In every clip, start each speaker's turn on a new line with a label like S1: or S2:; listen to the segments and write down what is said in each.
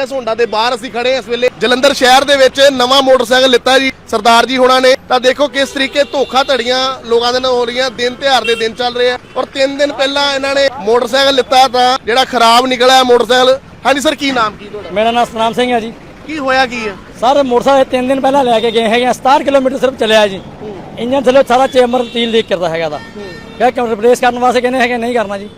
S1: PS Honda ਦੇ ਬਾਹਰ ਅਸੀਂ ਖੜੇ ਹਾਂ ਇਸ ਵੇਲੇ। ਜਲੰਧਰ ਸ਼ਹਿਰ ਦੇ ਵਿੱਚ ਨਵਾਂ ਮੋਟਰਸਾਈਕਲ ਲਿੱਤਾ ਜੀ। ਸਰਦਾਰ ਜੀ ਹੋਣਾ ਨੇ। ਤਾਂ ਦੇਖੋ ਕਿਸ ਤਰੀਕੇ ਧੋਖਾ ਧੜੀਆਂ ਲੋਕਾਂ ਦੇ ਨਾਲ ਹੋ ਰਹੀਆਂ। ਦਿਨ ਤਿਉਹਾਰ ਦੇ ਦਿਨ ਚੱਲ ਰਹੇ ਆ। ਔਰ 3 ਦਿਨ ਪਹਿਲਾਂ ਇਹਨਾਂ ਨੇ ਮੋਟਰਸਾਈਕਲ ਲਿੱਤਾ ਤਾਂ ਜਿਹੜਾ ਖਰਾਬ ਨਿਕਲਿਆ ਮੋਟਰਸਾਈਕਲ। ਹਾਂਜੀ ਸਰ ਕੀ ਨਾਮ ਕੀ ਤੁਹਾਡਾ?
S2: ਮੇਰਾ ਨਾਮ ਸਤਨਾਮ ਸਿੰਘ ਹੈ ਜੀ।
S1: ਕੀ ਹੋਇਆ ਕੀ ਹੈ
S2: ਸਰ ਮੋਟਰਸਾਈਕਲ ਤਿੰਨ ਦਿਨ ਪਹਿਲਾਂ ਲੈ ਕੇ ਗਏ ਹੈਗੇ ਆ, 67 ਕਿਲੋਮੀਟਰ ਸਿਰਫ ਚੱਲਿਆ ਜੀ। ਇੰਜਨ ਥੱਲੇ ਸਾਰਾ ਚੇਮਰ ਤੀਲ ਲੀਕ ਕਰਦਾ ਹੈਗਾ ਦਾ। ਕਿਹਾ ਕਿ ਰਿਪਲੇਸ ਕਰਨ ਵਾਸਤੇ ਕਹਿੰਦੇ ਹੈਗੇ ਨਹੀਂ ਕਰਨਾ ਜੀ।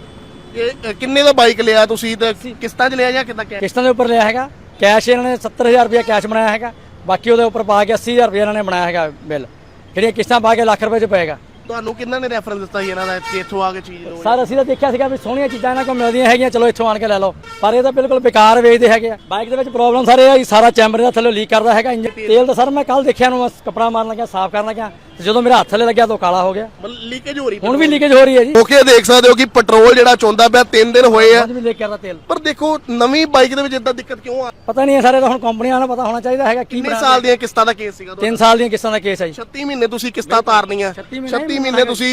S1: ਇਹ ਕਿੰਨੇ ਦਾ ਬਾਈਕ ਲਿਆ ਤੁਸੀਂ ਤੇ ਕਿਸ਼ਤਾਂ 'ਚ ਲਿਆ ਜਾਂ ਕਿੱਦਾਂ ਕਿਆ
S2: ਕਿਸ਼ਤਾਂ ਦੇ ਉੱਪਰ ਲਿਆ ਹੈਗਾ। ਕੈਸ਼ ਇਹਨਾਂ ਨੇ 70000 ਰੁਪਏ ਕੈਸ਼ ਬਣਾਇਆ ਹੈਗਾ। ਬਾਕੀ ਉਹਦੇ ਉੱਪਰ ਪਾ ਕੇ 80000 ਰੁਪਏ ਇਹਨਾਂ ਨੇ ਬਣਾਇਆ ਹੈਗਾ ਬਿੱਲ ਜਿਹੜੀਆਂ ਕਿਸ਼ਤਾਂ ਪਾ ਕੇ ਲੱਖ ਰੁਪਏ ਚ ਪਏਗਾ।
S1: ਤੁਹਾਨੂੰ ਕਿੰਨਾ ਨੇ ਰੈਫਰੈਂਸ ਦਿੱਤਾ ਸੀ ਇਹਨਾਂ ਦਾ ਕਿ ਇੱਥੋਂ ਆ ਕੇ ਚੀਜ਼ ਲਓ
S2: ਸਰ ਅਸੀਂ ਤਾਂ ਦੇਖਿਆ ਸੀਗਾ ਵੀ ਸੋਹਣੀਆਂ ਚੀਜ਼ਾਂ ਇਹਨਾਂ ਕੋਲ ਮਿਲਦੀਆਂ ਹੈਗੀਆਂ ਚਲੋ ਇੱਥੋਂ ਆਣ ਕੇ ਲੈ ਲਓ। ਪਰ ਇਹ ਤਾਂ ਬਿਲਕੁਲ ਬੇਕਾਰ ਵੇਚਦੇ ਹੈਗੇ ਆ। ਬਾਈਕ ਦੇ ਵਿੱਚ ਪ੍ਰੋਬਲਮ ਸਰ ਇਹ ਆ ਸਾਰਾ ਚੈਂਬਰ ਦਾ ਥੱਲੇ ਲੀਕ ਕਰਦਾ ਹੈਗਾ। ਇੰਜਨ ਤੇਲ ਤਾਂ ਸਰ ਮੈਂ ਕੱਲ ਦੇਖਿਆ ਨੂੰ ਬਸ ਕੱਪੜਾ ਮਾਰਨ ਲੱਗਿਆ ਸਾਫ਼ ਕਰਨ ਲੱਗਿਆ। ਤੇ ਜਦੋਂ ਮੇਰਾ ਹੱਥ ਥੱਲੇ ਲੱਗਿਆ ਤਾਂ ਉਹ ਕਾਲਾ ਹੋ ਗਿਆ।
S1: ਲੀਕੇਜ ਹੋ ਰਹੀ
S2: ਹੁਣ ਵੀ ਲੀਕੇਜ ਹੋ ਰਹੀ ਹੈ ਜੀ।
S1: ਓਕੇ ਦੇਖ ਸਕਦੇ ਹੋ ਕਿ ਪੈਟਰੋਲ ਜਿਹੜਾ ਚੋਂਦਾ ਪਿਆ 3 ਦਿਨ ਹੋਏ ਆ।
S2: ਅੱਜ ਵੀ ਲੀਕ ਕਰਦਾ ਤੇਲ।
S1: ਪਰ ਦੇਖੋ ਨਵੀਂ ਬਾਈਕ ਦੇ ਵਿੱਚ ਇਦਾਂ ਦਿੱਕਤ ਕਿਉਂ ਆ?
S2: ਪਤਾ ਨਹੀਂ ਸਾਰੇ ਤਾਂ ਹੁਣ ਕੰਪਨੀਆਂ ਨੂੰ ਪਤਾ ਹੋਣਾ ਚਾਹੀਦਾ ਹੈਗਾ ਕੀ
S1: ਕਿੰਨੇ ਸਾਲ ਦੀਆਂ ਕਿਸ਼ਤਾਂ ਦਾ ਕੇਸ ਸੀਗਾ
S2: 3 ਸਾਲ ਦੀਆਂ ਕਿਸ਼ਤਾਂ ਦਾ ਕੇਸ ਹੈ ਜੀ।
S1: 36 ਮਹੀਨੇ ਤੁਸੀਂ ਕਿਸ਼ਤਾਂ ਤਾਰਨੀਆਂ।
S2: 36
S1: 36 ਮਹੀਨੇ ਤੁਸੀਂ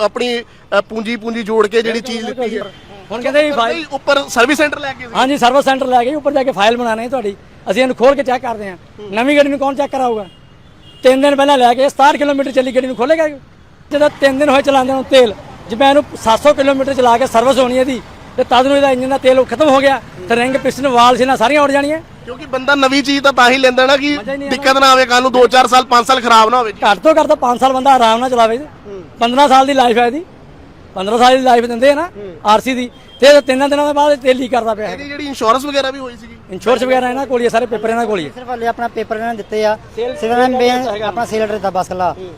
S1: ਆਪਣੀ ਪੂੰਜੀ ਪੂੰਜੀ ਜੋੜ ਕੇ ਜਿਹੜੀ ਚੀਜ਼ ਲਿੱਤੀ ਹੈ।
S2: ਹੁਣ ਕਹਿੰਦੇ ਫਾਈਲ
S1: ਨਹੀਂ, ਉੱਪਰ ਸਰਵਿਸ ਸੈਂਟਰ ਲੈ ਕੇ
S2: ਹਾਂਜੀ ਸਰਵਿਸ ਸੈਂਟਰ ਲੈ ਗਏ ਉੱਪਰ ਜਾ ਕੇ ਫਾਈਲ ਬਣਾਣੀ ਹੈ ਤੁਹਾਡੀ। ਅਸੀਂ ਇਹਨੂੰ ਖੋਲ ਕੇ ਚੈੱਕ ਕਰਦੇ ਹਾਂ। ਨਵੀਂ ਗੱਡੀ ਨੂੰ ਕੌਣ ਚੈੱਕ ਕਰਾਊਗਾ? ਤਿੰਨ ਦਿਨ ਪਹਿਲਾਂ ਲੈ ਕੇ 67 ਕਿਲੋਮੀਟਰ ਚੱਲੀ ਗੱਡੀ ਨੂੰ ਖੋਲੇਗਾ ਜਦੋਂ ਤਿੰਨ ਦਿਨ ਹੋਏ ਚਲਾਉਂਦੇ ਨੂੰ ਤੇਲ ਜਿਵੇਂ ਇਹਨੂੰ 700 ਕਿਲੋਮੀਟਰ ਚਲਾ ਕੇ ਸਰਵਿਸ ਹੋਣੀ ਹੈ ਇਹਦੀ ਤੇ ਤਦ ਨੂੰ ਇਹਦਾ ਇੰਜਨ ਦਾ ਤੇਲ ਖਤਮ ਹੋ ਗਿਆ ਤੇ ਰਿੰਗ ਪਿਸਟਨ ਵਾਲ ਸੀ ਨਾ ਸਾਰੀਆਂ ਉੜ ਜਾਣੀਆਂ।
S1: ਕਿਉਂਕਿ ਬੰਦਾ ਨਵੀਂ ਚੀਜ਼ ਤਾਂ ਤਾਂ ਹੀ ਲੈਂਦਾ ਨਾ ਕਿ
S2: ਮਜ਼ਾ ਹੀ ਨਹੀਂ
S1: ਦਿੱਕਤ ਨਾ ਆਵੇ ਕੱਲ ਨੂੰ 2-4 ਸਾਲ 5 ਸਾਲ ਖਰਾਬ ਨਾ ਹੋਵੇ
S2: ਘੱਟ ਤੋਂ ਘੱਟ ਤਾਂ 5 ਸਾਲ ਬੰਦਾ ਆਰਾਮ ਨਾਲ ਚਲਾਵੇ 15 ਸਾਲ ਦੀ ਲਾਈਫ ਹੈ ਇਹਦੀ। 15 ਸਾਲ ਦੀ ਲਾਈਫ ਦਿੰਦੇ ਆ ਨਾ ਆਰਸੀ ਦੀ। ਤੇ ਇਹ ਤਿੰਨਾਂ ਦਿਨਾਂ ਦੇ ਬਾਅਦ ਇਹ ਤੇਲ ਲੀਕ ਕਰਦਾ ਪਿਆ ਹੈ।
S1: ਇਹਦੀ ਜਿਹੜੀ ਇੰਸ਼ੋਰੈਂਸ ਵਗੈਰਾ ਵੀ ਹੋਈ ਸੀਗੀ।
S2: ਇੰਸ਼ੋਰੈਂਸ ਵਗੈਰਾ ਇਹਨਾਂ ਕੋਲ ਹੀ ਹੈ ਸਾਰੇ ਪੇਪਰ ਇਹਨਾਂ ਕੋਲ ਹੀ ਹੈ
S3: ਸਿਰਫ ਹਲੇ ਆਪਣਾ ਪੇਪਰ ਇਹਨਾਂ ਨੇ ਦਿੱਤੇ ਆ। ਸਿਰਫ ਇਹਨਾਂ ਨੇ ਬੇ- ਆਪਣਾ ਸੇਲ ਦਾ ਬਸ ਕੱਲਾ